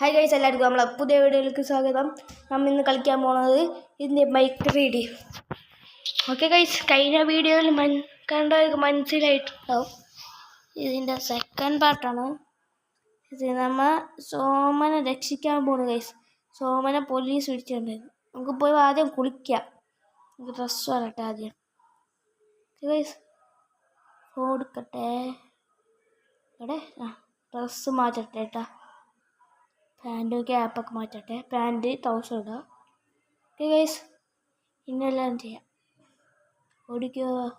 Hi guys എല്ലാവർക്കും നമ്മളെ പുതിയ വീഡിയോയിലേക്ക് സ്വാഗതം. നമ്മൾ ഇന്ന് കളിക്കാൻ പോണത് ഇതിന്റെ ബൈക്ക് റീഡി ഓക്കെ ഗൈസ് കഴിഞ്ഞ വീഡിയോയിൽ മൻ കണ്ടവർക്ക് മനസ്സിലായിട്ടുണ്ടാവും. ഇതിന്റെ സെക്കൻഡ് പാർട്ടാണ് ഇത് നമ്മ സോമനെ രക്ഷിക്കാൻ പോണു ഗൈസ് സോമനെ പോലീസ് പിടിച്ചിട്ടുണ്ടായിരുന്നു നമുക്ക് പോയി ആദ്യം കുളിക്കാം. നമുക്ക് ഡ്രസ്സ് വരട്ടെ ആദ്യം. ഗൈസ് കൊടുക്കട്ടെ ഇവിടെ ആ ഡ്രസ്സ് മാറ്റട്ടെ കേട്ടാ പാന്റ് ക്യാപ്പൊക്കെ മാറ്റട്ടെ? പാന്റ് ട്രൗസർ ഇടാം. ഓക്കെ ഗൈസ് ഇന്നെല്ലാം ചെയ്യാം. ഓടിക്കോ.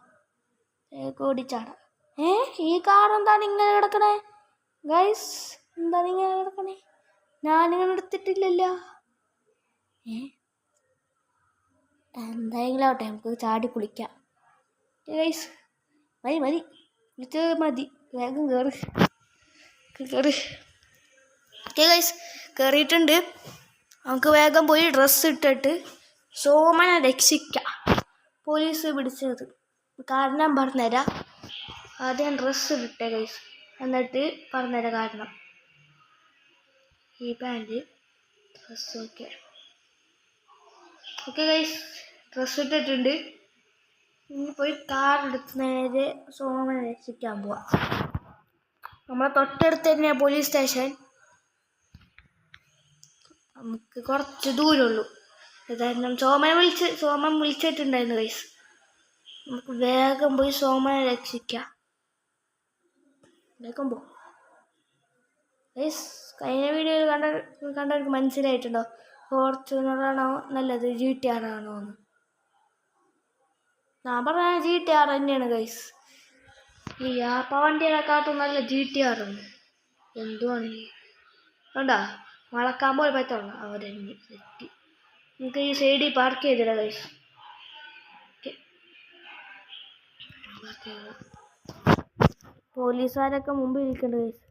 ഓടിച്ചാടാം. ഏ? ഈ കാർ എന്താണ് ഇങ്ങനെ കിടക്കണേ? ഗൈസ് എന്താണ് ഇങ്ങനെ കിടക്കണേ? ഞാനിങ്ങനെ എടുത്തിട്ടില്ലല്ലോ. ഏ? എന്തായെങ്കിലും ആവട്ടെ നമുക്ക് ചാടി കുളിക്കാം. ഗൈസ് മതി മതി. കുളിച്ചത് മതി. വേഗം കയറി കയറി ഓക്കെ ഗൈസ് കയറിയിട്ടുണ്ട് നമുക്ക് വേഗം പോയി ഡ്രസ്സ് ഇട്ടിട്ട് സോമനെ രക്ഷിക്കാം. പോലീസ് പിടിച്ചത്. കാരണം പറഞ്ഞുതരാം. ആദ്യം ഡ്രസ്സ് ഇട്ടേ ഗൈസ് എന്നിട്ട് പറഞ്ഞുതരാം കാരണം. ഈ pant dress okay okay guys dress ഇട്ടിട്ടുണ്ട്. ഇനി പോയി കാർ എടുത്ത് നേരെ സോമനെ രക്ഷിക്കാൻ പോവാം. നമ്മളെ തൊട്ടടുത്ത് തന്നെയാണ് പോലീസ് സ്റ്റേഷൻ നമുക്ക് കുറച്ച് ദൂരമുള്ളൂ. കാരണം സോമനെ വിളിച്ച് സോമൻ വിളിച്ചിട്ടുണ്ടായിരുന്നു ഗൈസ് നമുക്ക് വേഗം പോയി സോമനെ രക്ഷിക്കാം. വേഗം പോ. ഗൈസ് കഴിഞ്ഞ വീഡിയോയിൽ കണ്ട കണ്ടവർക്ക് മനസ്സിലായിട്ടുണ്ടോ? ഫോർച്യൂണറാണോ നല്ലത് ജി ടി ആർ ആണോ എന്ന്. ഞാൻ പറഞ്ഞ ജി ടി ആർ തന്നെയാണ് ഗൈസ് ഈ ആ പവണ്ടിയുടെ വണ്ടിയെക്കാട്ടും നല്ല ജി ടി ആർ ഉണ്ട്. എന്തുവാണ് കണ്ടാ? മഴക്കാൻ പോലെ പറ്റുള്ള അവരെന്നെ തെറ്റി. നമുക്ക് ഈ സൈഡിൽ പാർക്ക് ചെയ്തില്ല കൈസ് പോലീസുകാരൊക്കെ മുമ്പിൽ ഇരിക്കണ്ട കൈസ്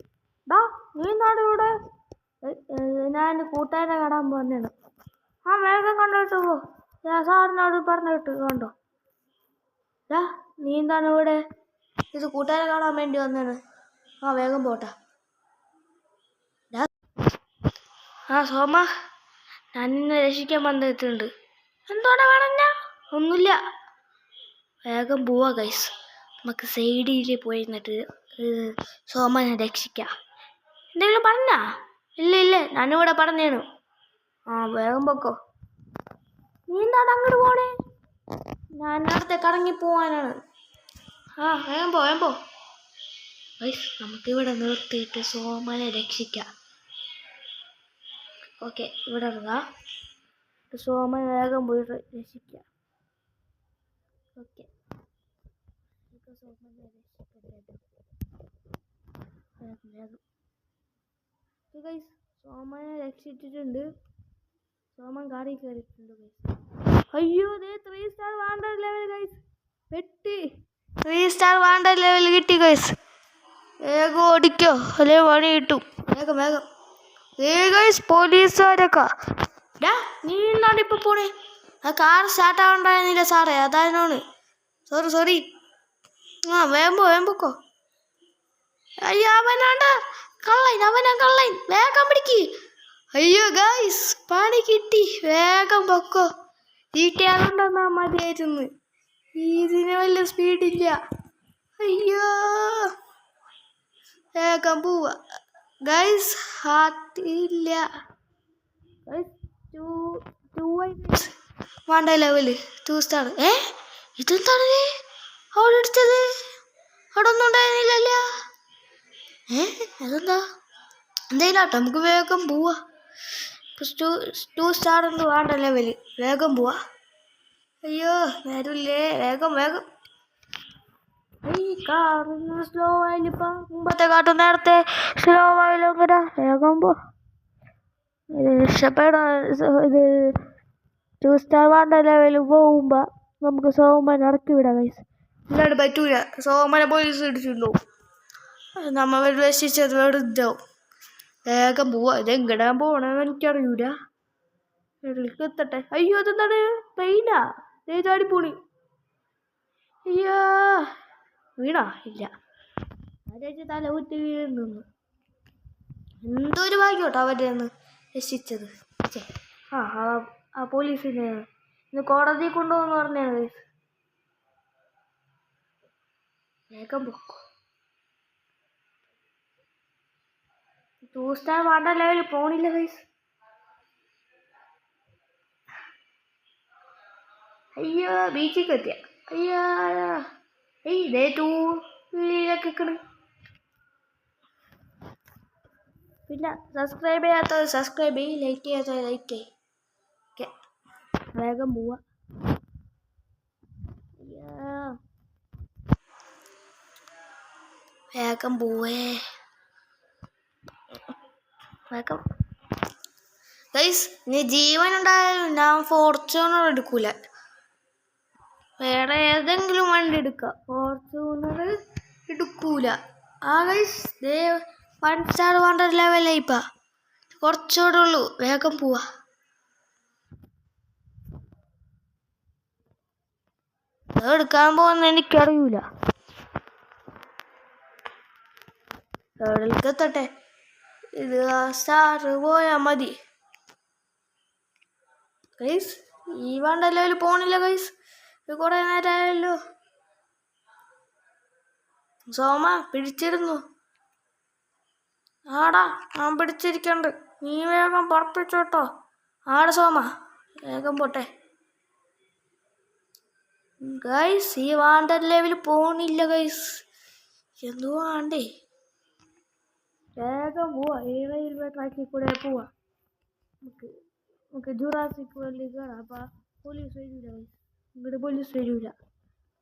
ഡാ നീ നാട് ഇവിടെ? ഞാൻ കൂട്ടുകാരെ കാണാൻ പോകുന്നതാണ് ആ വേഗം കണ്ടോട്ട് പോ. സാറിനോട് പറഞ്ഞിട്ട് കണ്ടോ? ഡാ നീ എന്താണ് ഇവിടെ? ഇത് കൂട്ടുകാരെ കാണാൻ വേണ്ടി വന്നാണ്. ആ വേഗം പോട്ടാ ഡാ ആ സോമ ഞാൻ നിന്നെ രക്ഷിക്കാൻ വന്നെത്തുന്നുണ്ട് എന്തോടെ പറഞ്ഞ ഒന്നുമില്ല. വേഗം പോവാ ഗൈസ് നമുക്ക് സൈഡിൽ പോയിരുന്നിട്ട് സോമനെ രക്ഷിക്കാം. എന്തെങ്കിലും പറഞ്ഞാ? ഇല്ല ഇല്ല ഞാനിവിടെ പറഞ്ഞേനു. ആ വേഗം പൊക്കോ. നീ എന്താണ് അങ്ങോട്ട് പോണേ? ഞാൻ അടുത്ത് കറങ്ങി പോവാനാണ്. ആ വേഗം പോ വേഗം പോ. നമുക്കിവിടെ നിർത്തിയിട്ട് സോമനെ രക്ഷിക്കാം. ഓക്കെ ഇവിടെ ഇറങ്ങാം. സോമൻ വേഗം പോയി രക്ഷിക്കാം ഓക്കെ. വേഗം ഗൈസ് സോമനെ രക്ഷിച്ചിട്ടുണ്ട്. സോമൻ കാറി കയറിയിട്ടുണ്ട് ഗൈസ് അയ്യോ ദേ three star wanted level guys പെട്ടി. ത്രീ സ്റ്റാർ വാണ്ടർ ലെവൽ കിട്ടി ഗൈസ് വേഗം ഓടിക്കോ. അല്ലേ പണി കിട്ടും. വേഗം വേഗം. ഏ ഗൈസ് പോലീസുകാരൊക്കെ ഡാ നീ എന്നാണ് ഇപ്പൊ പോണേ? ആ കാർ സ്റ്റാർട്ട് ആവണ്ടായിരുന്നില്ല സാറേ അതായതാണ്. സോറി സോറി ആ വേഗം പോ വേഗം പൊക്കോ അയ്യോ അവനാണ്ട കള്ളൈൻ അവനാ കള്ളൻ. വേഗം പിടിക്ക്. അയ്യോ ഗൈസ് പണി കിട്ടി. വേഗം പൊക്കോ. വീട്ടുകാരുണ്ടെന്നാ മതിയായിരുന്നു. ഇതിന് വല്ല സ്പീഡില്ല അയ്യോ. വേഗം പോവാ. ഗൈസ് ഹാർട്ടില്ല. വേണ്ട ലെവൽ ടു സ്റ്റാർ ഏ? ഇതെന്താണ്? അവിടെ അടിച്ചത്? അവിടെ ഒന്നും ഉണ്ടായിരുന്നില്ലല്ലോ. ഏ? അതെന്താ? എന്തായാലും നമുക്ക് വേഗം പോവാ. ടു ടു സ്റ്റാർ ഒന്നും വേണ്ട ലെവൽ വേഗം പോവാ. അയ്യോ നേരമില്ലേ. വേഗം വേഗം. ഈ കാറിന് സ്ലോ ആയില്ലിപ്പ മുമ്പത്തെ കാട്ടും നേരത്തെ സ്ലോ ആയില്ലോ ഇങ്ങനെ വേഗം പോ ഇത് ഇത് സ്റ്റാർ വേണ്ട ലെവലിൽ പോകുമ്പോൾ നമുക്ക് സോമൻ ഇറക്കി വിടാം കൈസ് ഇല്ലാണ്ട് പറ്റൂല സോമനെ പോലീസ് ഇടിച്ചിട്ടുണ്ടാവും അത് നമ്മ രക്ഷിച്ചത് വെറുതാവും വേഗം പോവാ ഇതെങ്ങടാൻ പോണെന്ന് എനിക്കറിയൂല എവിടേക്ക് എത്തട്ടെ അയ്യോ അതെന്താണ് പെയിനാ ചാടി പോണി അയ്യോ വീണാ ഇല്ല. ആരേച്ച് തല കുത്തി വീഴുന്നു. എന്തൊരു ഭാഗ്യം കേട്ടോ അവരുടെ ഒന്ന് രക്ഷിച്ചത്. ആ ആ- പോലീസിനെ ഇന്ന് കോടതി കൊണ്ടുപോകുന്നു പറഞ്ഞാണ് വേഗം പൊക്കോ. ടൂ സ്റ്റാർ വേണ്ട ലെവലിൽ പോണില്ല ഗൈസ് അയ്യോ ബീച്ചിൽ എത്തിയ. അയ്യോ ഏയ് ഇതേ ടൂ വീലൊക്കെ പിന്നെ സബ്സ്ക്രൈബ് ചെയ്യാത്തത് സബ്സ്ക്രൈബ് ചെയ്യും ലൈക്ക് ചെയ്യാത്തത് ലൈക്ക് ചെയ്യും. ഓക്കെ. വേഗം പോവാ. വേഗം പോവേ. വേഗം. ഗൈസ് ഇനി ജീവൻ ഉണ്ടായാലും ഞാൻ ഫോർച്യൂണർ എടുക്കൂല. വേറെ ഏതെങ്കിലും വണ്ടി എടുക്കാം. ഫോർച്യൂണർ എടുക്കൂല. ആ ഗൈസ് ദേ വൺ സ്റ്റാർ വണ്ടർ ലെവലായി ഇപ്പം. കുറച്ചുകൂടെ ഉള്ളൂ വേഗം പോവാ. എടുക്കാൻ പോകുന്ന എനിക്കറിയൂല. എവിടെത്തട്ടെ ഇത് സ്റ്റാർ പോയാ മതി. ഗൈസ് ഈ വേണ്ട ലെവലിൽ പോണില്ല ഗൈസ് ഇത് കുറെ നേരമായല്ലോ സോമ പിടിച്ചിരുന്നു. ആടാ ഞാൻ പിടിച്ചിരിക്കണ്ട്. നീ വേഗം പുറപ്പിച്ചോട്ടോ ആട സോമ വേഗം പോട്ടെ. ഗൈസ് ഈ വാണ്ടർ ലെവൽ പോണില്ല ഗൈസ്. എന്തോ ആണ്ടേ വേഗം പോവാ. ഏഴ് രൂപ ട്രാക്കിൽ കൂടെ പോവാ. നമുക്ക് നമുക്ക് ജുറാസിക് വേൾഡിൽ കയറാം പോലീസ് വരൂല guys. ഇങ്ങോട്ട് പോലീസ് വരൂല.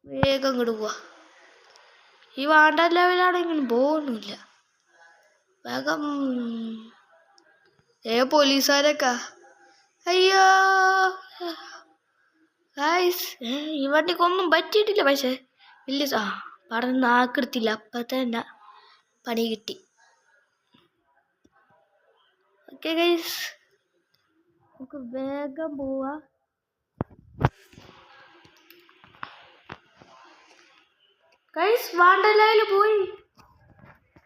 വേഗം ഇങ്ങോട്ട് പോവാ. ഈ വാണ്ട ലെവലാണെങ്കിലും പോകുന്നില്ല വേഗം ഏ പോലീസുകാരൊക്കെ അയ്യോ. ഈ വണ്ടിക്കൊന്നും പറ്റിയിട്ടില്ല പക്ഷേ വലിയ ആ പറഞ്ഞ നാക്കെടുത്തില്ല. അപ്പം തന്നെ പണി കിട്ടി. ഓക്കെ ഗൈസ് നമുക്ക് വേഗം പോവാ. ഗൈസ് വാണ്ടലയിൽ പോയി.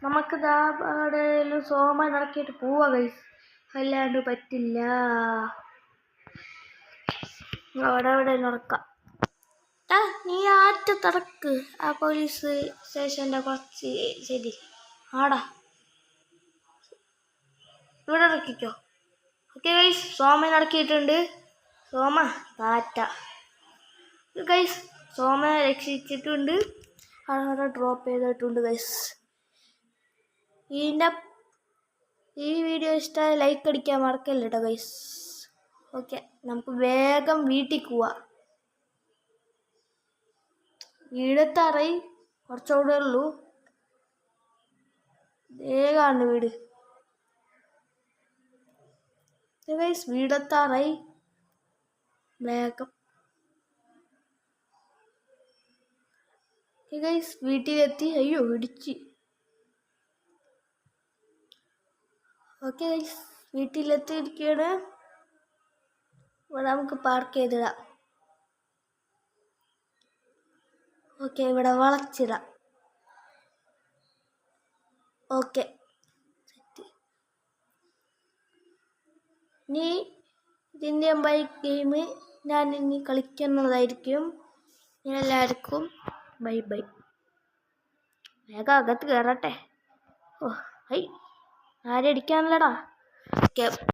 നമുക്ക് ദാ അവിടെ സോമ നടക്കിയിട്ട് പോവാ ഗൈസ് അല്ലാണ്ട് പറ്റില്ല. അവിടെ അവിടെ നടക്കാം നീ ആറ്റ തടക്ക് ആ പോലീസ് സ്റ്റേഷന്റെ കുറച്ച് ശരി. ആടാ. ഇവിടെ ഇറക്കിക്കോ. ഓക്കെ ഗൈസ് സോമൻ ഇറക്കിയിട്ടുണ്ട്. സോമ താറ്റ ഗൈസ് സോമ രക്ഷിച്ചിട്ടുണ്ട്. അവിടെ ഡ്രോപ്പ് ചെയ്തിട്ടുണ്ട് ഗൈസ് ഇതിന്റെ ഈ വീഡിയോ ഇഷ്ടമായ ലൈക്ക് അടിക്കാൻ മറക്കല്ല കേട്ടോ ഗൈസ് ഓക്കെ നമുക്ക് വേഗം വീട്ടിൽ പോവാം. വീടത്തറി കുറച്ചുകൂടെ ഉള്ളൂ. വേഗമാണ് വീട്. ഗൈസ് വീടത്താറായി. വേഗം. ഗൈസ് വീട്ടിലെത്തി. അയ്യോ ഇടിച്ച്. ഓക്കെ ഗൈസ് വീട്ടിലെത്തിയിരിക്കുകയാണ് ഇവിടെ നമുക്ക് പാർക്ക് ചെയ്തിടാം. ഓക്കെ ഇവിടെ വളച്ചിടാം. ഓക്കെ ഇനി ഇതിന്റെ ബൈക്ക് ഗെയിം ഞാൻ ഇനി കളിക്കുന്നതായിരിക്കും. എല്ലാവർക്കും ബൈ ബൈ വേഗം അകത്ത് കയറട്ടെ ഓ ഹൈ. ആരടിക്കാനല്ലടാ ഓക്കെ